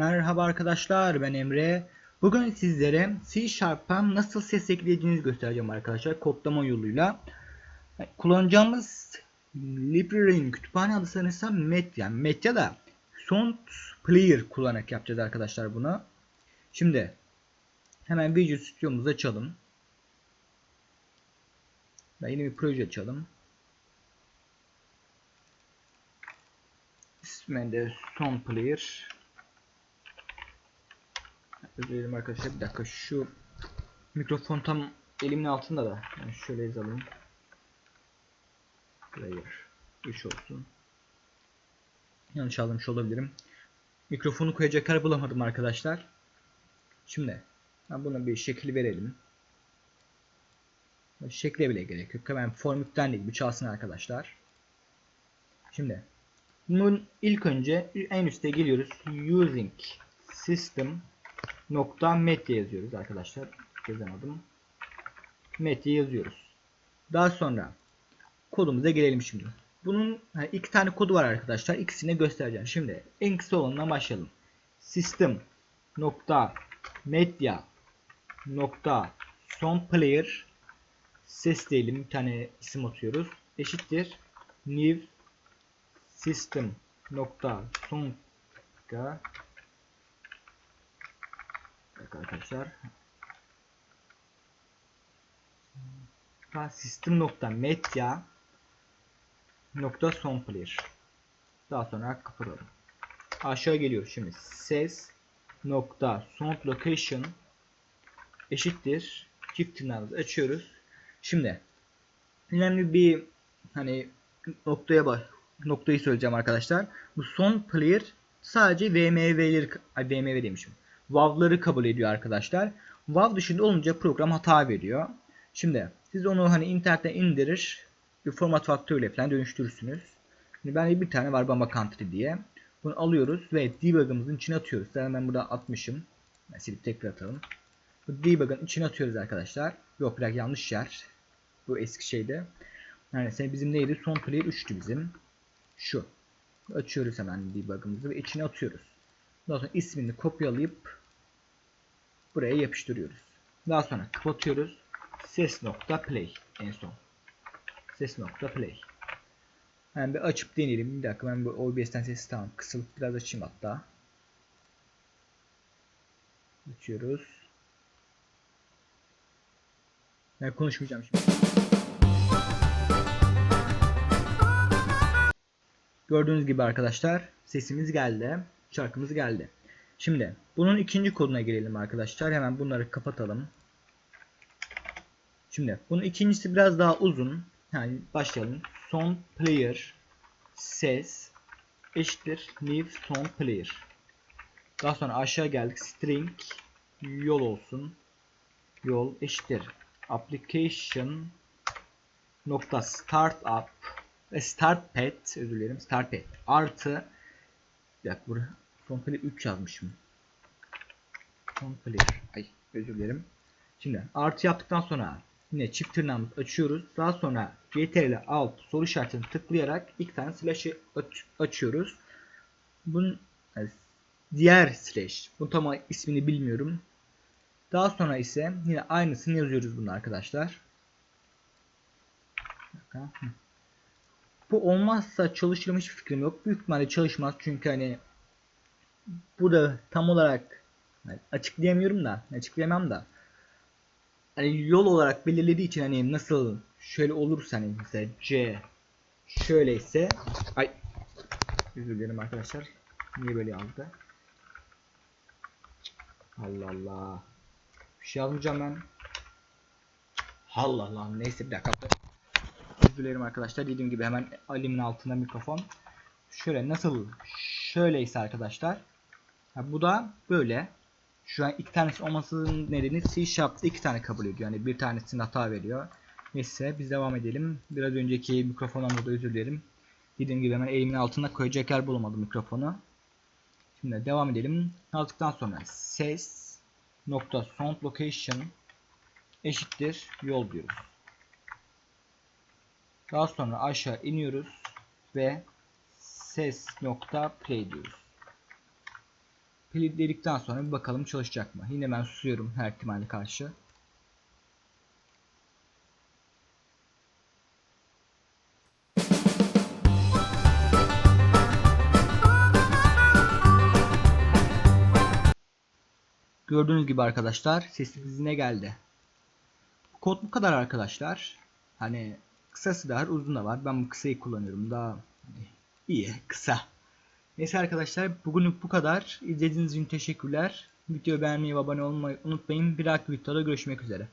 Merhaba arkadaşlar ben Emre. Bugün sizlere C Sharp'a nasıl ses ekleyeceğinizi göstereceğim arkadaşlar kodlama yoluyla. Kullanacağımız library'nin kütüphane adı sanırsam Met yani Metya da Sound Player kullanarak yapacağız arkadaşlar bunu. Şimdi hemen Visual Studio'muzu açalım. Ben yeni bir proje açalım. İsminde Sound Player. Özür arkadaşlar bir dakika şu mikrofon tam elimin altında da yani şöyle yazalım. Player 3 olsun. Yanlış almış olabilirim. Mikrofonu koyacak yer bulamadım arkadaşlar. Şimdi ben buna bir şekil verelim. Şekle bile gerek yok. Hemen form yüklendi gibi çalsın arkadaşlar. Şimdi bunun ilk önce en üstte geliyoruz. Using system nokta met yazıyoruz arkadaşlar. Yazamadım. Met yazıyoruz. Daha sonra kodumuza gelelim şimdi. Bunun iki tane kodu var arkadaşlar. İkisini göstereceğim. Şimdi en kısa olanından başlayalım. System nokta media nokta son player ses diyelim bir tane isim atıyoruz. Eşittir new system nokta son arkadaşlar. System nokta media nokta son player. Daha sonra kapatalım aşağı geliyor şimdi. Ses nokta sound location eşittir. Çift tırnağımızı açıyoruz. Şimdi önemli bir hani noktaya bak noktayı söyleyeceğim arkadaşlar. Bu son player sadece VMV'leri VMV demişim WAV'ları kabul ediyor arkadaşlar. WAV dışında olunca program hata veriyor. Şimdi siz onu hani internetten indirir bir format faktörüyle falan dönüştürürsünüz. Şimdi bende bir tane var Bamba Country diye. Bunu alıyoruz ve debug'ımızın içine atıyoruz. Zaten ben burada atmışım. Ben silip tekrar atalım. Bu debug'ın içine atıyoruz arkadaşlar. Yok biraz yanlış yer. Bu eski şeyde. Yani bizim neydi? Son player 3'tü bizim. Şu. Açıyoruz hemen debug'ımızı ve içine atıyoruz. Daha sonra ismini kopyalayıp buraya yapıştırıyoruz. Daha sonra kapatıyoruz. Ses nokta play en son. Ses nokta play. Yani bir açıp deneyelim. Bir dakika ben bu OBS'ten sesi tamam kısılıp biraz açayım hatta. Açıyoruz. Ben konuşmayacağım şimdi. Gördüğünüz gibi arkadaşlar sesimiz geldi. Şarkımız geldi. Şimdi bunun ikinci koduna gelelim arkadaşlar. Hemen bunları kapatalım. Şimdi bunun ikincisi biraz daha uzun. Yani başlayalım. Son player ses eşittir new son player. Daha sonra aşağı geldik. String yol olsun. Yol eşittir application nokta startup ve startpad özür dilerim startpad artı bir dakika player 3 yazmışım. Player ay özür dilerim. Şimdi artı yaptıktan sonra yine çift tırnağımızı açıyoruz. Daha sonra CTRL alt soru işaretini tıklayarak ilk tane slash'ı aç açıyoruz. Bunun yani diğer slash. Bu tam ismini bilmiyorum. Daha sonra ise yine aynısını yazıyoruz bunu arkadaşlar. Bu olmazsa çalışır fikrim yok. Büyük ihtimalle çalışmaz çünkü hani bu da tam olarak açıklayamıyorum da açıklayamam da. Hani yol olarak belirlediği için hani nasıl şöyle olursa hani mesela C şöyleyse ay özür dilerim arkadaşlar. Niye böyle aldı Allah Allah. Bir şey almayacağım ben. Allah Allah. Neyse bir dakika. Özür dilerim arkadaşlar. Dediğim gibi hemen elimin altında mikrofon. Şöyle nasıl şöyleyse arkadaşlar ha, bu da böyle şu an iki tanesi olmasının nedeni C Sharp'ta iki tane kabul ediyor. Yani bir tanesinin hata veriyor. Neyse biz devam edelim. Biraz önceki mikrofondan da özür dilerim. Dediğim gibi hemen elimin altında koyacak yer bulamadım mikrofonu. Şimdi devam edelim. Aldıktan sonra ses nokta sound location eşittir yol diyoruz. Daha sonra aşağı iniyoruz ve ses nokta play diyoruz. Dedikten sonra bir bakalım çalışacak mı? Yine ben susuyorum her ihtimale karşı. Gördüğünüz gibi arkadaşlar sesimiz yine geldi. Kod bu kadar arkadaşlar. Hani kısası da var uzun da var. Ben bu kısayı kullanıyorum. Daha iyi kısa. Neyse arkadaşlar bugünlük bu kadar. İzlediğiniz için teşekkürler. Videoyu beğenmeyi ve abone olmayı unutmayın. Bir dahaki videoda görüşmek üzere.